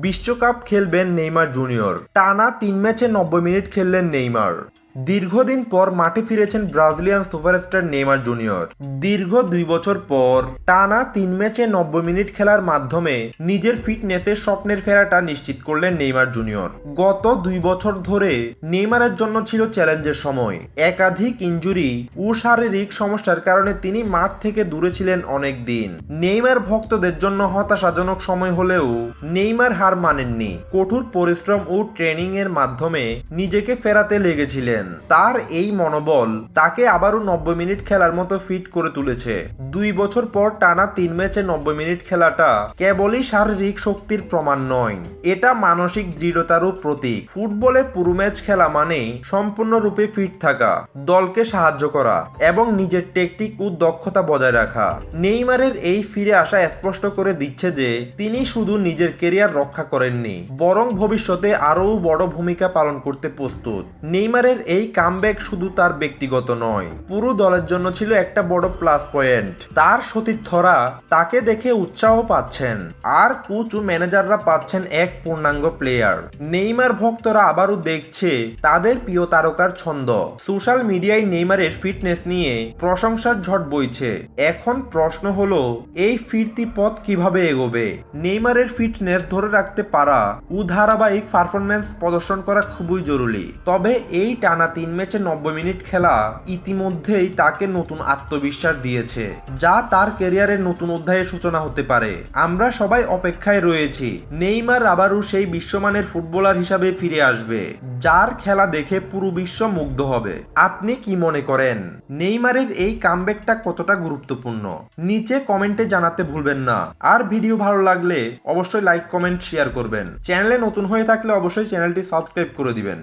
বিশ্বকাপ খেলবেন Neymar junior. টানা তিন ম্যাচে নব্বই মিনিট খেললেন নেইমার। দীর্ঘদিন পর মাঠে ফিরেছেন ব্রাজিলিয়ান সুপারস্টার নেইমার জুনিয়র। দীর্ঘ দুই বছর পর টানা তিন ম্যাচে নব্বই মিনিট খেলার মাধ্যমে নিজের ফিটনেসের স্বপ্নের ফেরাটা নিশ্চিত করলেন নেইমার জুনিয়র। গত দুই বছর ধরে নেইমারের জন্য ছিল চ্যালেঞ্জের সময়। একাধিক ইঞ্জুরি ও শারীরিক সমস্যার কারণে তিনি মাঠ থেকে দূরে ছিলেন অনেক দিন। নেইমার ভক্তদের জন্য হতাশাজনক সময় হলেও নেইমার হার মানেননি। কঠোর পরিশ্রম ও ট্রেনিং এর মাধ্যমে নিজেকে ফেরাতে লেগেছিলেন। তার এই মনোবল তাকে আবারও নব্বই মিনিট খেলার মতো ফিট করে তুলেছে। দুই বছর পর টানা তিন ম্যাচে নব্বই মিনিট খেলাটা কেবলই শারীরিক শক্তির প্রমাণ নয়। এটা মানসিক দৃঢ়তারও প্রতীক। ফুটবলে পুরো ম্যাচ খেলা মানে সম্পূর্ণরূপে ফিট থাকা, দলকে সাহায্য করা এবং নিজের টেকটিক ও দক্ষতা বজায় রাখা। নেইমারের এই ফিরে আসা স্পষ্ট করে দিচ্ছে যে, তিনি শুধু নিজের কেরিয়ার রক্ষা করেননি, বরং ভবিষ্যতে আরও বড় ভূমিকা পালন করতে প্রস্তুত। নেইমারের এই কামব্যাক শুধু তার ব্যক্তিগত নয়, পুরো দলের জন্য ছিল একটা বড় প্লাস পয়েন্ট তার সতীর্থরা তাকে দেখে উৎসাহ পাচ্ছেন, আর কোচ ও ম্যানেজাররা পাচ্ছেন এক পূর্ণাঙ্গ প্লেয়ার নেইমার ভক্তরা আবারও দেখছে তাদের প্রিয় তারকার ছন্দ। সোশ্যাল মিডিয়ায় নেইমারের ফিটনেস নিয়ে প্রশংসার ঝড় বইছে। এখন প্রশ্ন হলো, এই ফিরতি পথ কীভাবে এগোবে? নেইমারের ফিটনেস ধরে রাখতে পারা ও ধারাবাহিক পারফরমেন্স প্রদর্শন করা খুবই জরুরি। তবে এই টানা তিন ম্যাচে নব্বই মিনিট খেলা ইতিমধ্যেই তাকে নতুন আত্মবিশ্বাস দিয়েছে, যা তার ক্যারিয়ারের নতুন অধ্যায়ের সূচনা হতে পারে। আমরা সবাই অপেক্ষায় রয়েছি, নেইমার আবারও সেই বিশ্বমানের ফুটবলার হিসাবে ফিরে আসবে, যার খেলা দেখে পুরো বিশ্ব মুগ্ধ হবে। আপনি কি মনে করেন? নেইমারের এই কামব্যাকটা কতটা গুরুত্বপূর্ণ? নিচে কমেন্টে জানাতে ভুলবেন না। আর ভিডিও ভালো লাগলে অবশ্যই লাইক, কমেন্ট, শেয়ার করবেন। চ্যানেলে নতুন হয়ে থাকলে অবশ্যই চ্যানেলটি সাবস্ক্রাইব করে দিবেন।